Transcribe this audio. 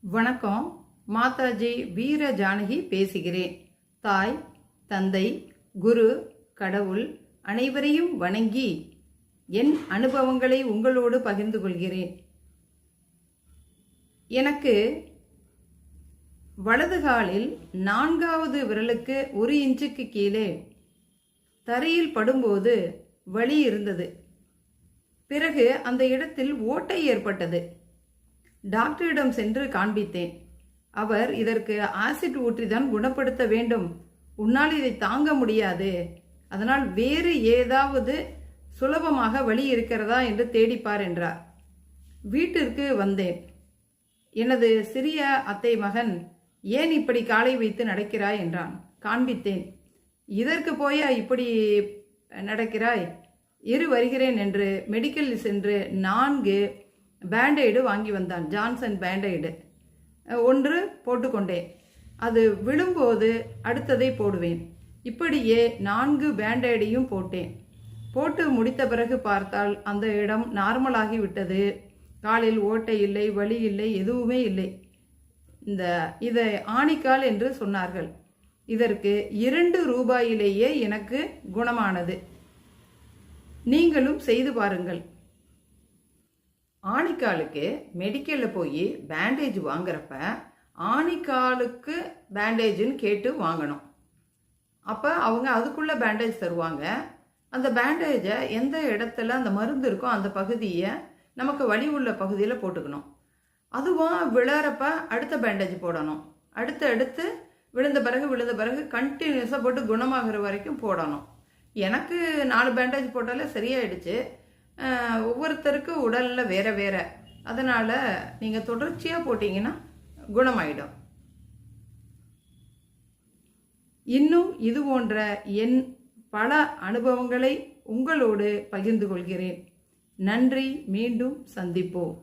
வணக்கம். மாதாஜி வீர ஜானகி பேசுகிறேன். தாய் தந்தை குரு கடவுள் அனைவரையும் வணங்கி என் அனுபவங்களை உங்களோடு பகிர்ந்து கொள்கிறேன். எனக்கு வலது காலில் நான்காவது விரலுக்கு ஒரு இன்ச்சுக்கு கீழே தரையில் படும்போது வலி இருந்தது. பிறகு அந்த இடத்தில் ஓட்டை ஏற்பட்டது. டாக்டரிடம் சென்று காண்பித்தேன். அவர் இதற்கு ஆசிட் ஊற்றிதான் குணப்படுத்த வேண்டும். உன்னால் இதை தாங்க முடியாது. அதனால் வேறு ஏதாவது சுலபமாக வழி இருக்கிறதா என்று தேடிப்பார் என்றார். வீட்டிற்கு வந்தேன். எனது சிறிய அத்தை மகன் ஏன் இப்படி காலை வைத்து நடக்கிறாய்? என்றான். காண்பித்தேன். இதற்கு போயா இப்படி நடக்கிறாய்? இரு வருகிறேன் என்று மெடிக்கல் சென்று நான்கு பேண்டைடு வாங்கி வந்தான். Johnson bandaid. ஒன்று போட்டுக்கொண்டேன். அது விழும்போது அடுத்ததை போடுவேன். இப்படியே நான்கு பேண்டைடையும் போட்டேன். போட்டு முடித்த பிறகு பார்த்தால் அந்த இடம் நார்மலாகி விட்டது. காலில் ஓட்டை இல்லை வலி இல்லை எதுவுமே இல்லை. இந்த இதை ஆணிக்கால் என்று சொன்னார்கள். இதற்கு இரண்டு ரூபாயிலேயே எனக்கு குணமானது. நீங்களும் செய்து பாருங்கள். ஆணிக்காலுக்கு மெடிக்கலில் போய் பேண்டேஜ் வாங்குறப்ப ஆணிக்காலுக்கு பேண்டேஜுன்னு கேட்டு வாங்கணும். அப்போ அவங்க அதுக்குள்ளே பேண்டேஜ் தருவாங்க. அந்த பேண்டேஜை எந்த இடத்துல அந்த மருந்து இருக்கோ அந்த பகுதியை நமக்கு வலி உள்ள பகுதியில் போட்டுக்கணும். அதுவும் விழறப்ப அடுத்த பேண்டேஜ் போடணும். அடுத்து அடுத்து விழுந்த பிறகு விழுந்த பிறகு கண்டினியூஸாக போட்டு குணமாகிற வரைக்கும் போடணும். எனக்கு நாலு பேண்டேஜ் போட்டாலே சரியாயிடுச்சு. ஒவ்வொருத்தருக்கு உடலில் வேறு வேறு. அதனால் நீங்கள் தொடர்ச்சியாக போட்டிங்கன்னா குணமாயிடும். இன்னும் இது போன்ற என் பல அனுபவங்களை உங்களோடு பகிர்ந்து கொள்கிறேன். நன்றி மீண்டும் சந்திப்போம்.